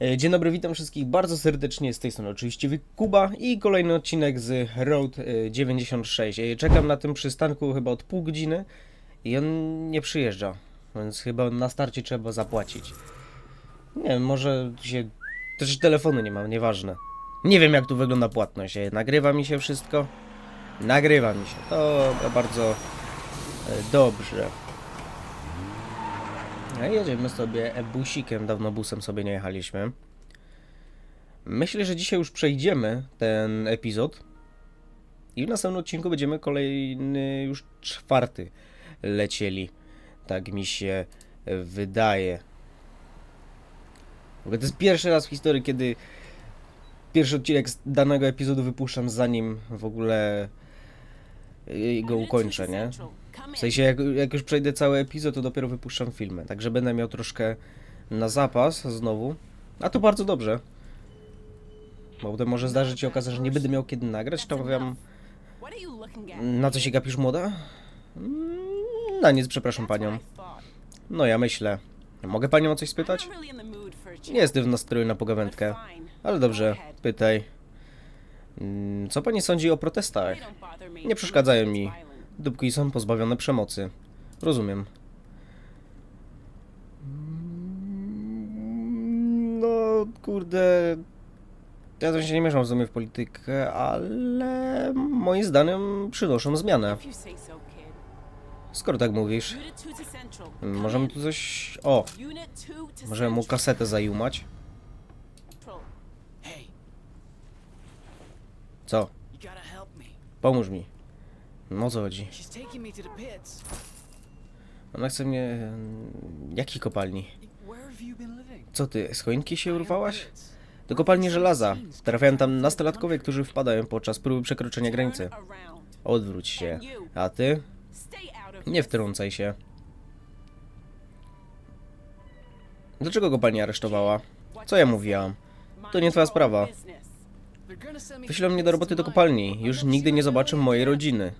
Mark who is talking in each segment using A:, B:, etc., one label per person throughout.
A: E, Dzień dobry, witam wszystkich bardzo serdecznie, z tej strony oczywiście Kuba i kolejny odcinek z Road e, 96. E, Czekam na tym przystanku chyba od pół godziny i on nie przyjeżdża, więc chyba na starcie trzeba zapłacić. Nie wiem, może się... też telefonu nie mam, nieważne. Nie wiem jak tu wygląda płatność, E, nagrywa mi się wszystko? Nagrywa mi się, to bardzo e, dobrze. A jedziemy sobie busikiem, dawno busem sobie nie jechaliśmy. Myślę, że dzisiaj już przejdziemy ten epizod. I w następnym odcinku będziemy kolejny, już czwarty lecieli. Tak mi się wydaje. W ogóle to jest pierwszy raz w historii, kiedy pierwszy odcinek z danego epizodu wypuszczam zanim w ogóle go ukończę, nie? W sensie, jak, jak już przejdę cały epizod, to dopiero wypuszczam filmy. Także będę miał troszkę na zapas znowu. A to bardzo dobrze. Bo potem może zdarzyć się okazja, że nie będę miał kiedy nagrać, to mówiam, na co się gapisz młoda? Mm, Na nic, przepraszam panią. No ja myślę. Mogę panią o coś spytać? Nie jestem w nastroju na pogawędkę. Ale dobrze, pytaj. Mm, Co pani sądzi o protestach? Nie przeszkadzają mi. Dopóki są pozbawione przemocy. Rozumiem. No, kurde. Ja to się nie mieszam w sumie w politykę, ale moim zdaniem przynoszą zmianę. Skoro tak mówisz, możemy tu coś... O, możemy mu kasetę zajumać. Co? Pomóż mi. No o co chodzi? Ona chce mnie... Jakiej kopalni? Co ty, z choinki się urwałaś? Do kopalni żelaza. Trafiają tam nastolatkowie, którzy wpadają podczas próby przekroczenia granicy. Odwróć się. A ty? Nie wtrącaj się. Dlaczego go pani aresztowała? Co ja mówiłam? To nie twoja sprawa. Wyślą mnie do roboty do kopalni. Już nigdy nie zobaczę mojej rodziny.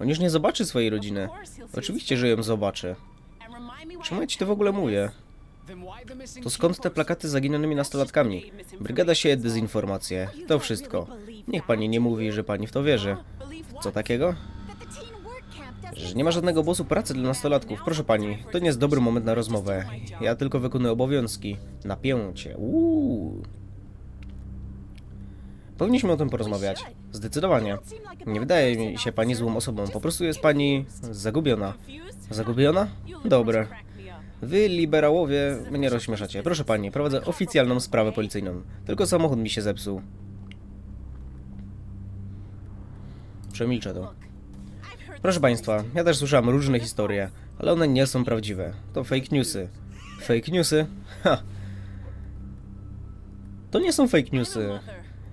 A: On już nie zobaczy swojej rodziny. Oczywiście, że ją zobaczy. Czemu ja ci to w ogóle mówię? To skąd te plakaty z zaginionymi nastolatkami? Brygada sieje dezinformacje. To wszystko. Niech pani nie mówi, że pani w to wierzy. Co takiego? Że nie ma żadnego obozu pracy dla nastolatków. Proszę pani, to nie jest dobry moment na rozmowę. Ja tylko wykonuję obowiązki. Napięcie. Uuu. Powinniśmy o tym porozmawiać. Zdecydowanie. Nie wydaje mi się pani złą osobą. Po prostu jest pani zagubiona. Zagubiona? Dobre. Wy, liberałowie, mnie rozśmieszacie. Proszę pani, prowadzę oficjalną sprawę policyjną. Tylko samochód mi się zepsuł. Przemilczę to. Proszę państwa, ja też słyszałem różne historie, ale one nie są prawdziwe. To fake newsy. Fake newsy? Ha! To nie są fake newsy.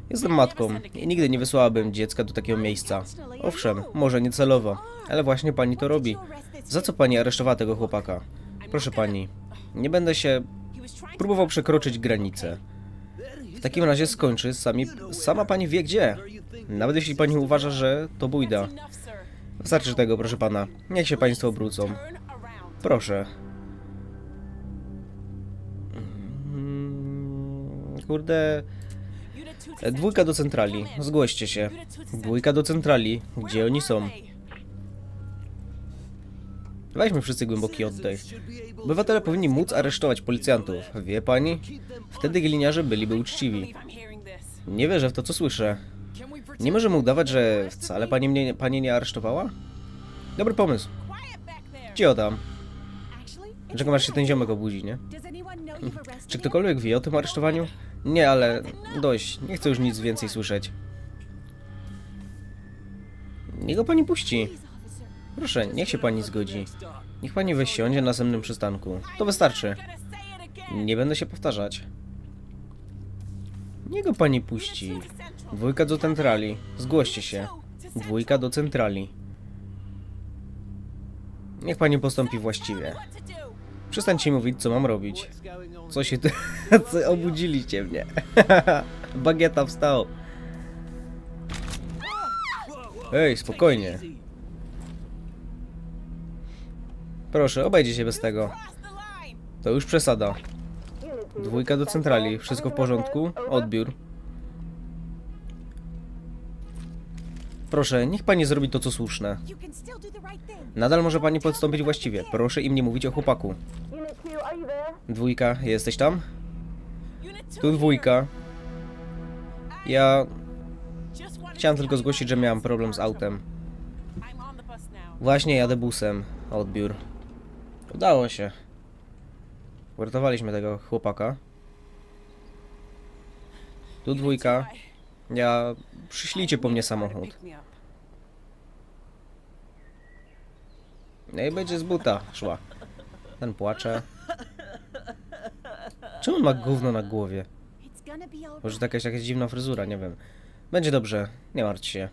A: Jestem matką i nigdy nie wysłałabym dziecka do takiego miejsca. Owszem, może niecelowo, ale właśnie pani to robi. Za co pani aresztowała tego chłopaka? Proszę pani, nie będę się próbował przekroczyć granicę. W takim razie skończy sami, sama pani wie gdzie. Nawet jeśli pani uważa, że to bójda. Wystarczy tego, proszę pana. Niech się państwo obrócą. Proszę. Mm, Kurde. E, Dwójka do centrali. Zgłoście się. Dwójka do centrali. Gdzie oni są? Weźmy wszyscy głęboki oddech. Obywatele powinni móc aresztować policjantów. Wie pani? Wtedy gliniarze byliby uczciwi. Nie wierzę w to, co słyszę. Nie możemy udawać, że wcale pani mnie pani nie aresztowała? Dobry pomysł. Gdzie tam? Czekam aż się ten ziomek obudzi, nie? Czy ktokolwiek wie o tym aresztowaniu? Nie, ale dość. Nie chcę już nic więcej słyszeć. Niech go pani puści. Proszę, niech się pani zgodzi. Niech pani wysiądzie na następnym przystanku. To wystarczy. Nie będę się powtarzać. Niech go pani puści. Dwójka do centrali. Zgłoście się. Dwójka do centrali. Niech pani postąpi właściwie. Przestańcie mówić, co mam robić. Co się tu... Co obudziliście mnie? Bagieta wstał. Ej, spokojnie. Proszę, obejdzie się bez tego. To już przesada. Dwójka do centrali. Wszystko w porządku? Odbiór. Proszę, niech pani zrobi to, co słuszne. Nadal może pani postąpić właściwie. Proszę im nie mówić o chłopaku.
B: Unit 2, are you there?
A: Dwójka, jesteś tam? Tu dwójka. Ja chciałem tylko zgłosić, że
C: this
A: problem z autem. Właśnie jadę busem. Odbiór. Udało się. Uratowaliśmy tego chłopaka. Tu dwójka. Ja... Przyślijcie po mnie samochód. No i będzie z buta szła. Ten płacze. Czemu on ma gówno na głowie? Może to jakaś, jakaś dziwna fryzura, nie wiem. Będzie dobrze, nie martw się.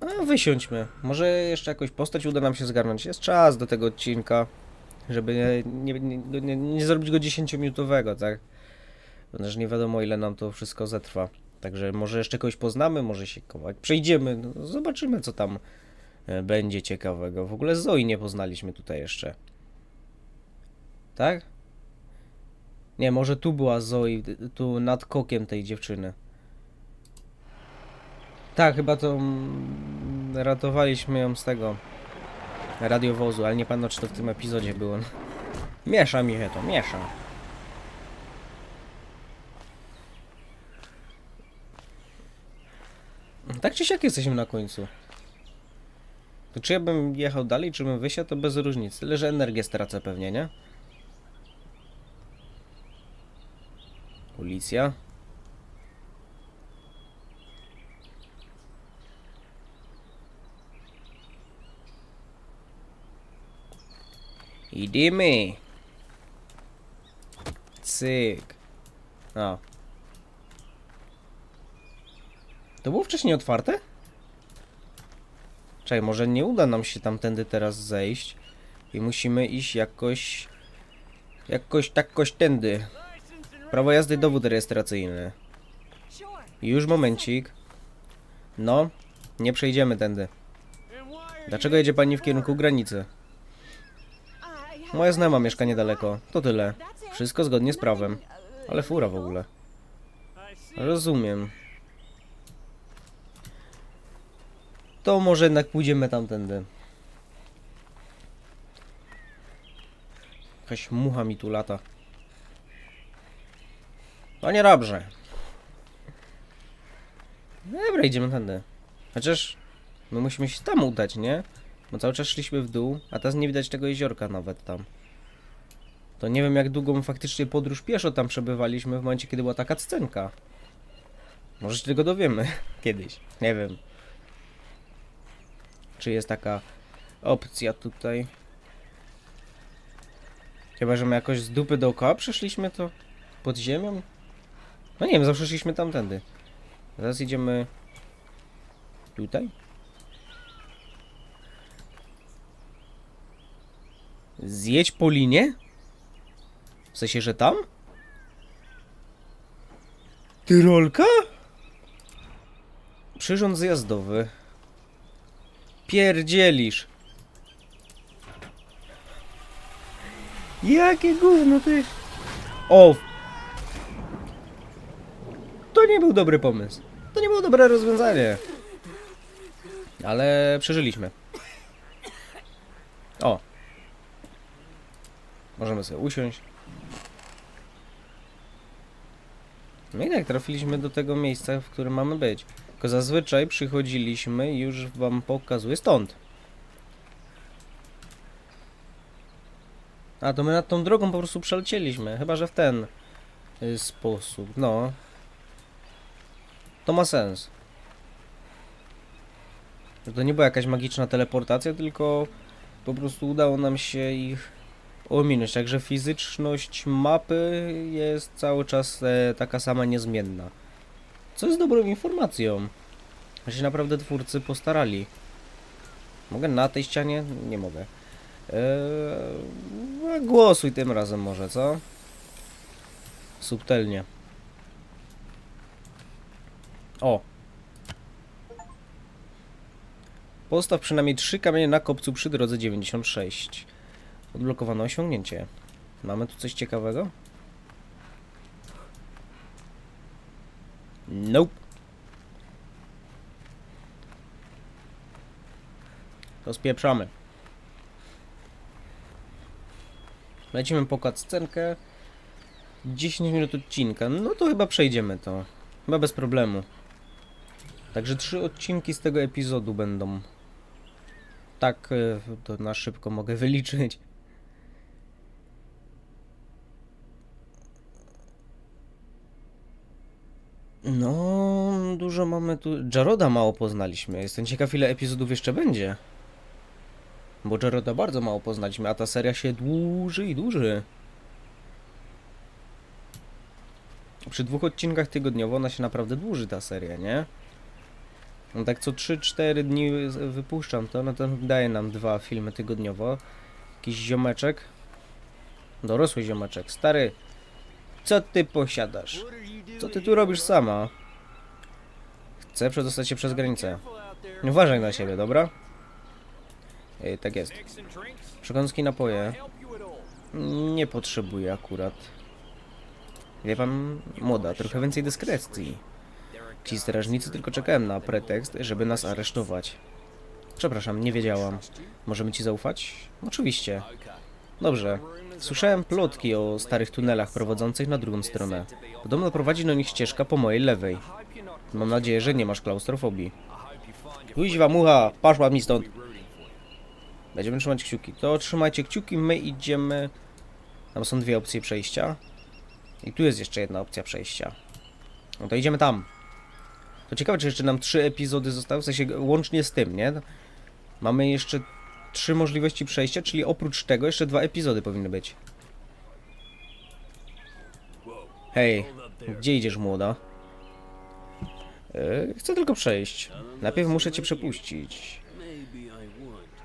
A: A wysiądźmy. Może jeszcze jakąś postać uda nam się zgarnąć. Jest czas do tego odcinka, żeby nie, nie, nie, nie zrobić go 10-minutowego, tak? Ponieważ nie wiadomo ile nam to wszystko zatrwa. Także może jeszcze kogoś poznamy, może się kogoś przejdziemy, no, zobaczymy co tam e, będzie ciekawego. W ogóle Zoi nie poznaliśmy tutaj jeszcze. Tak? Nie, może tu była Zoe, tu nad kokiem tej dziewczyny. Tak, chyba to mm, ratowaliśmy ją z tego radiowozu, ale nie pamiętam czy to w tym epizodzie było. Miesza mi się to, miesza. Tak czy siak jesteśmy na końcu. To czy ja bym jechał dalej, czy bym wysiadł, to bez różnicy. Tyle, że energię stracę pewnie, nie? Policja. Idziemy. Cyk. A. To było wcześniej otwarte? Czekaj, może nie uda nam się tamtędy teraz zejść i musimy iść jakoś... Jakoś takoś tędy. Prawo jazdy, dowód rejestracyjny. Już momencik. No, nie przejdziemy tędy. Dlaczego jedzie pani w kierunku granicy? Moja znajoma mieszka niedaleko. To tyle. Wszystko zgodnie z prawem. Ale fura w ogóle. Rozumiem. To może jednak pójdziemy tamtędy. Jakaś mucha mi tu lata. Panie dobrze. Dobra, idziemy tędy. Chociaż my musimy się tam udać, nie? Bo cały czas szliśmy w dół, a teraz nie widać tego jeziorka nawet tam. To nie wiem jak długą faktycznie podróż pieszo tam przebywaliśmy w momencie, kiedy była taka scenka. Może się tego dowiemy kiedyś. Nie wiem. Czy jest taka opcja tutaj? Chyba, że my jakoś z dupy dookoła przeszliśmy to pod ziemią? No nie wiem, zawsze szliśmy tamtędy. Teraz idziemy tutaj? Zjedź po linie? W sensie, że tam? Tyrolka? Przyrząd zjazdowy. Pierdzielisz. Jakie gówno ty. O! To nie był dobry pomysł. To nie było dobre rozwiązanie. Ale przeżyliśmy. O. Możemy sobie usiąść. No i tak, trafiliśmy do tego miejsca, w którym mamy być. Tylko zazwyczaj przychodziliśmy już wam pokazuję stąd. A, to my nad tą drogą po prostu przelecieliśmy. Chyba, że w ten y, sposób. No. To ma sens. Że to nie była jakaś magiczna teleportacja, tylko po prostu udało nam się ich ominąć. Także fizyczność mapy jest cały czas e, taka sama niezmienna. Co jest dobrą informacją. Że się naprawdę twórcy postarali. Mogę na tej ścianie? Nie mogę. Eee, głosuj tym razem może, co? Subtelnie. O! Postaw przynajmniej trzy kamienie na kopcu przy drodze 96. Odblokowano osiągnięcie. Mamy tu coś ciekawego? Nope. To spieprzamy. Lecimy po scenkę. 10 minut odcinka. No to chyba przejdziemy to. Chyba bez problemu. Także trzy odcinki z tego epizodu będą. Tak, e, to na szybko mogę wyliczyć. No, dużo mamy tu. Jaroda mało poznaliśmy. Jestem ciekaw, ile epizodów jeszcze będzie. Bo Jaroda bardzo mało poznaliśmy, a ta seria się dłuży i dłuży. Przy dwóch odcinkach tygodniowo ona się naprawdę dłuży, ta seria, nie? No tak co 3-4 dni wypuszczam to, no to daje nam dwa filmy tygodniowo. Jakiś ziomeczek. Dorosły ziomeczek. Stary, co ty posiadasz? Co ty tu robisz sama? Chcę przedostać się przez granicę. Uważaj na siebie, dobra? Ej, tak jest. Przekąski napoje. Nie potrzebuję akurat. Wie pan, młoda, trochę więcej dyskrecji. Ci strażnicy tylko czekałem na pretekst, żeby nas aresztować. Przepraszam, nie wiedziałam. Możemy ci zaufać? Oczywiście. Dobrze. Słyszałem plotki o starych tunelach prowadzących na drugą stronę. Podobno prowadzi do nich ścieżka po mojej lewej. Mam nadzieję, że nie masz klaustrofobii. Kuźwa mucha, paszła mi stąd. Będziemy trzymać kciuki. To trzymajcie kciuki, my idziemy... Tam są dwie opcje przejścia. I tu jest jeszcze jedna opcja przejścia. No to idziemy tam. To ciekawe, czy jeszcze nam trzy epizody zostały, w sensie łącznie z tym, nie? Mamy jeszcze trzy możliwości przejścia, czyli oprócz tego jeszcze dwa epizody powinny być. Hej, gdzie idziesz, młoda? E, chcę tylko przejść. Najpierw muszę cię przepuścić.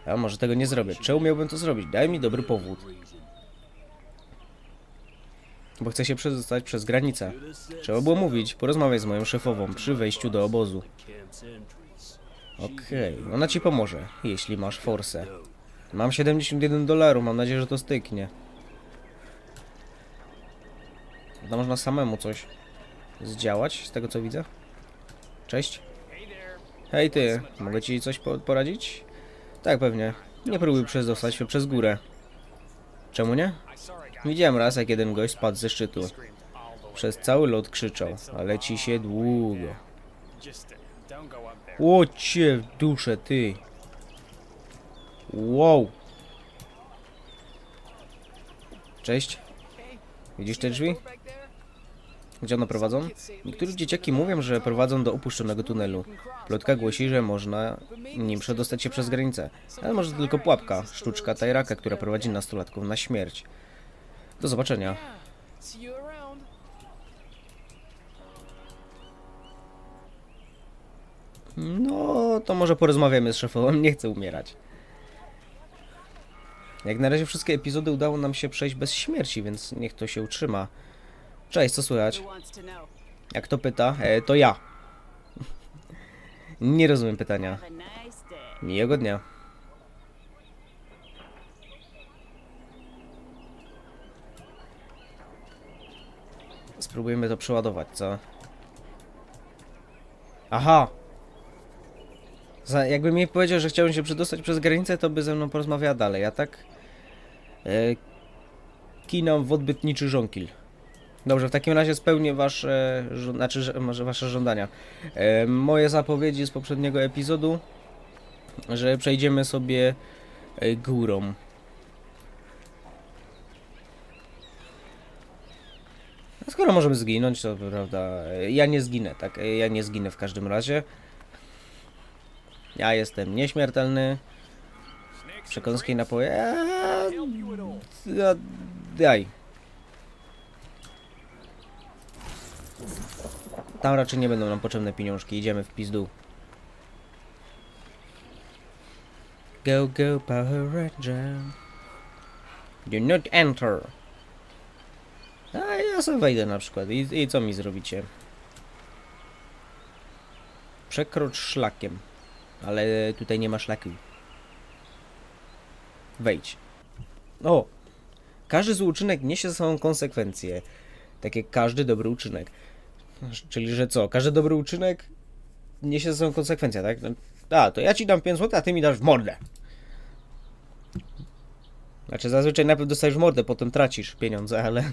A: A może tego nie zrobię. Czemu miałbym to zrobić? Daj mi dobry powód. Bo chcę się przedostać przez granicę. Trzeba było mówić, porozmawiaj z moją szefową przy wejściu do obozu. Okej, ona ci pomoże, jeśli masz forsę. Mam 71 dolarów, mam nadzieję, że to styknie. To można samemu coś zdziałać, z tego co widzę. Cześć. Hej ty, mogę ci coś po poradzić? Tak, pewnie. Nie próbuj przedostać się przez górę. Czemu nie? Widziałem raz, jak jeden gość spadł ze szczytu. Przez cały lot krzyczał, ale ci się długo. Łocie w duszę, ty. Wow. Cześć. Widzisz te drzwi? Gdzie one prowadzą? Niektóre dzieciaki mówią, że prowadzą do opuszczonego tunelu. Plotka głosi, że można nim przedostać się przez granicę. Ale może to tylko pułapka, sztuczka Tajraka, która prowadzi nastolatków na śmierć. Do zobaczenia. No, to może porozmawiamy z szefową, nie chcę umierać. Jak na razie wszystkie epizody udało nam się przejść bez śmierci, więc niech to się utrzyma. Cześć, co słychać? Jak to pyta? E, to ja. nie rozumiem pytania. Miłego dnia. Spróbujemy to przeładować, co? Aha! Za, jakby mi powiedział, że chciałbym się przedostać przez granicę, to by ze mną porozmawiała dalej, a tak... E, kinam w odbytniczy żonkil. Dobrze, w takim razie spełnię wasze, znaczy, że, może wasze żądania. E, moje zapowiedzi z poprzedniego epizodu że przejdziemy sobie e, górą. A Skoro możemy zginąć, to prawda. e, Ja nie zginę, tak? Ja nie zginę w każdym razie. Ja jestem nieśmiertelny. Przekąski napoje. Eee, da- Daj. Tam raczej nie będą nam potrzebne pieniążki. Idziemy w pizdu. Go, go, Power Ranger. Do not enter. A ja sobie wejdę na przykład. I, I co mi zrobicie? Przekrocz szlakiem. Ale tutaj nie ma szlaku. Wejdź. O! Każdy zły uczynek niesie ze sobą konsekwencje. Tak jak każdy dobry uczynek. Czyli, że co? Każdy dobry uczynek niesie ze sobą konsekwencje, tak? No, A, to ja ci dam 5 zł, a ty mi dasz w mordę. Znaczy, zazwyczaj najpierw dostajesz mordę, potem tracisz pieniądze, ale...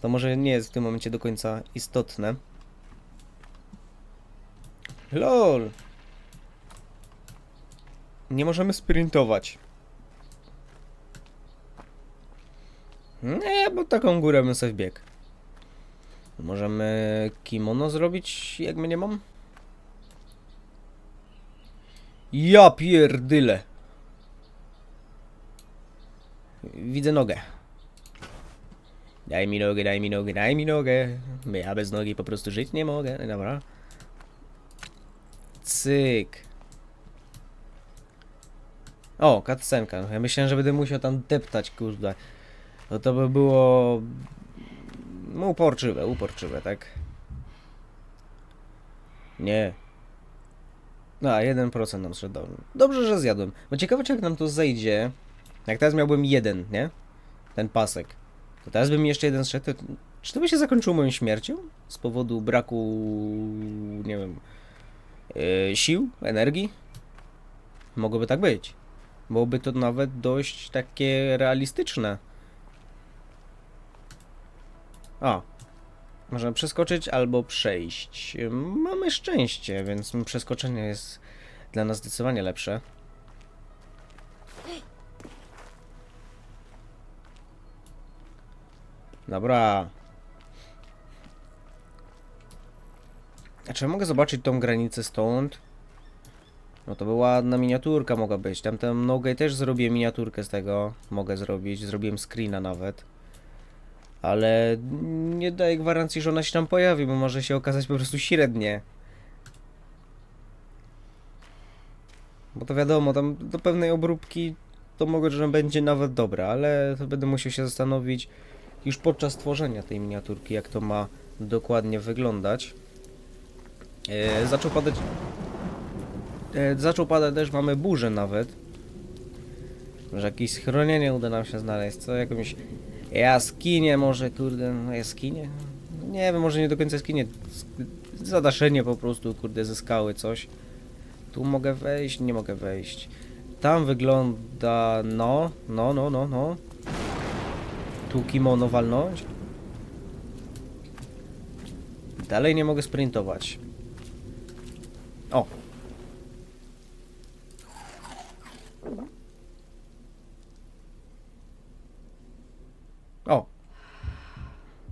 A: To może nie jest w tym momencie do końca istotne. LOL! Nie możemy sprintować. Nie, bo taką górę bym sobie wbiegł. Możemy kimono zrobić, jak mnie nie mam? Ja pierdyle. Widzę nogę. Daj mi nogę, daj mi nogę, daj mi nogę. Ja bez nogi po prostu żyć nie mogę. Dobra. Cyk. O, cutscenka. Ja myślałem, że będę musiał tam deptać, kurde. No to by było... No, uporczywe, uporczywe, tak? Nie. No, a 1% nam szedł. Dobrze. Dobrze, że zjadłem. Bo ciekawe, czy jak nam to zejdzie. Jak teraz miałbym jeden, nie? Ten pasek. To teraz bym jeszcze jeden zszedł. to- Czy to by się zakończyło moją śmiercią? Z powodu braku... nie wiem... Yy, sił? Energii? Mogłoby tak być. Byłoby to nawet dość takie realistyczne. O. Możemy przeskoczyć albo przejść. Mamy szczęście, więc przeskoczenie jest dla nas zdecydowanie lepsze. Dobra. A czy mogę zobaczyć tą granicę stąd? No to by ładna miniaturka mogła być. Tamtą nogę też zrobię miniaturkę z tego. Mogę zrobić. Zrobiłem screena nawet. Ale nie daję gwarancji, że ona się tam pojawi, bo może się okazać po prostu średnie. Bo to wiadomo, tam do pewnej obróbki to mogę, że będzie nawet dobra, ale to będę musiał się zastanowić już podczas tworzenia tej miniaturki, jak to ma dokładnie wyglądać. E, zaczął padać. E, zaczął padać też, mamy burzę nawet. Może jakieś schronienie uda nam się znaleźć, co? Jakąś jaskinię może, kurde, no jaskinie? Nie wiem, może nie do końca jaskinie. sk- Zadaszenie po prostu, kurde, ze skały coś. Tu mogę wejść, nie mogę wejść. Tam wygląda, no, no, no, no, no. Tu kimono walnąć. Dalej nie mogę sprintować. O.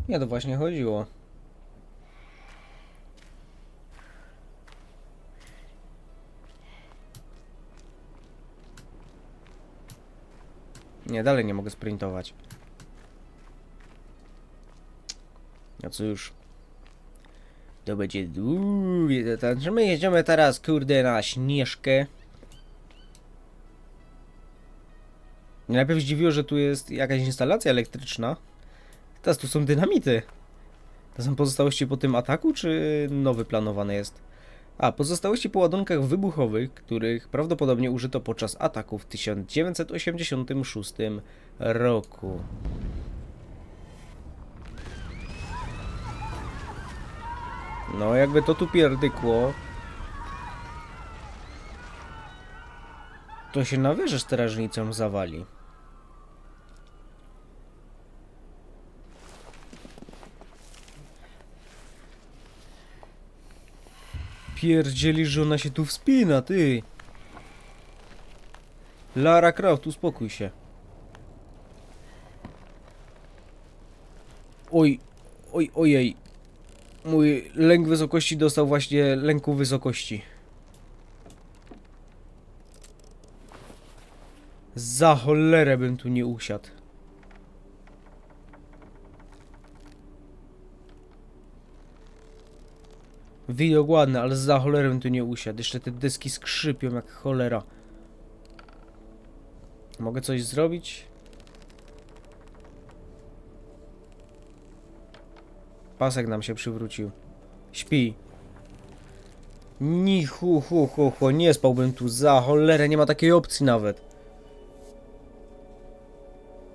A: Nie to właśnie chodziło. Nie, dalej nie mogę sprintować. No cóż. To będzie długie. Także my jedziemy teraz, kurde, na Śnieżkę. Najpierw zdziwiło, że tu jest jakaś instalacja elektryczna. Teraz tu są dynamity. To są pozostałości po tym ataku, czy nowy planowany jest? A, pozostałości po ładunkach wybuchowych, których prawdopodobnie użyto podczas ataku w 1986 roku. No, jakby to tu pierdykło, to się na wieżę strażnicą zawali. Pierdzieli, że ona się tu wspina, ty. Lara Croft, uspokój się. Oj, oj, ojej. Mój lęk wysokości dostał właśnie lęku wysokości. Za cholerę bym tu nie usiadł. Widok ładny, ale za cholerę tu nie usiadł. Jeszcze te deski skrzypią jak cholera. Mogę coś zrobić? Pasek nam się przywrócił. Śpi. Ni hu hu hu hu, nie spałbym tu za cholerę, nie ma takiej opcji nawet.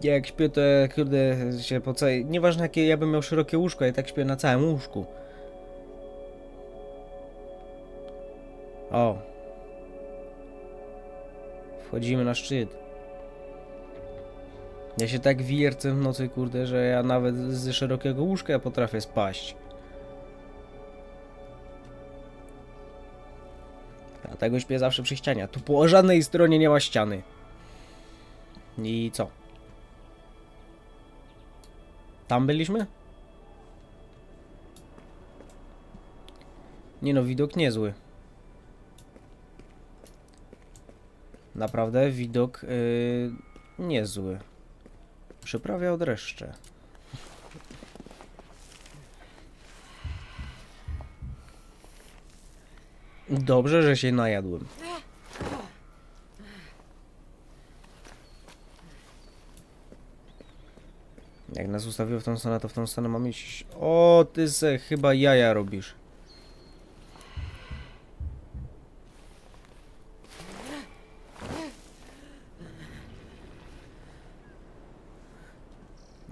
A: Ja jak śpię, to kurde się po całej... Nieważne jakie ja bym miał szerokie łóżko, ja tak śpię na całym łóżku. O. Wchodzimy na szczyt. Ja się tak wiercę w nocy, kurde, że ja nawet ze szerokiego łóżka potrafię spaść. Dlatego śpię zawsze przy ścianie. Tu po żadnej stronie nie ma ściany. I co? Tam byliśmy? Nie no, widok niezły. Naprawdę widok yy, niezły. Przyprawia od dreszcze. Dobrze, że się najadłem. Jak nas ustawiło w tą stronę, to w tą stronę mam iść. O, ty se chyba jaja robisz.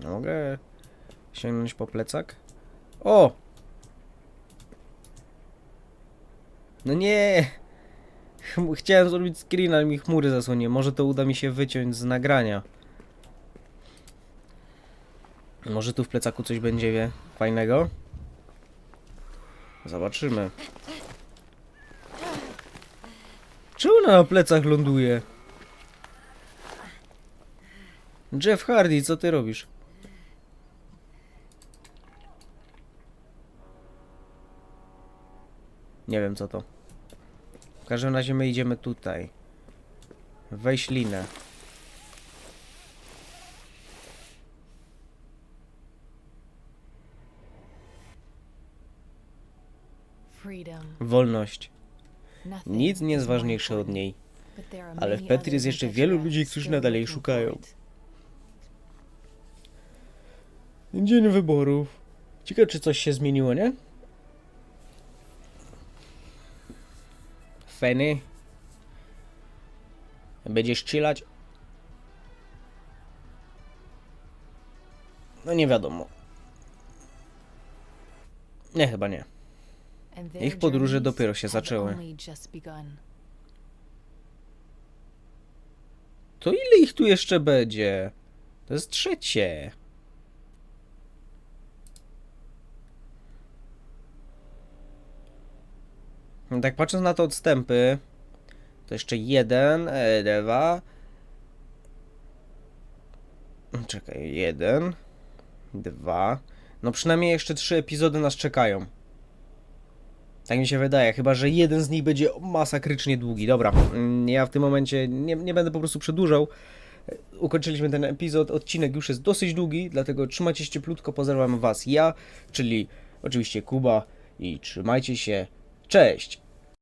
A: Mogę sięgnąć po plecak? O! No nie! Ch- Chciałem zrobić screen, ale mi chmury zasłonie. Może to uda mi się wyciąć z nagrania. Może tu w plecaku coś będzie wie, fajnego? Zobaczymy. Czy ona na plecach ląduje? Jeff Hardy, co ty robisz? Nie wiem co to. W każdym razie my idziemy tutaj. Weź linę. Wolność. Nic nie jest ważniejsze od niej.
B: Ale w Petri jest jeszcze wielu ludzi, którzy nadal jej szukają.
A: Dzień wyborów. Ciekawe, czy coś się zmieniło, nie? Feny. Będziesz chillać? No nie wiadomo. Nie, chyba nie.
B: Ich podróże dopiero się zaczęły.
A: To ile ich tu jeszcze będzie? To jest trzecie. Tak patrząc na te odstępy, to jeszcze jeden, e, dwa. Czekaj, jeden, dwa. No przynajmniej jeszcze trzy epizody nas czekają. Tak mi się wydaje, chyba że jeden z nich będzie masakrycznie długi. Dobra, mm, ja w tym momencie nie, nie będę po prostu przedłużał. Ukończyliśmy ten epizod, odcinek już jest dosyć długi, dlatego trzymajcie się cieplutko, pozdrawiam was ja, czyli oczywiście Kuba i trzymajcie się, cześć!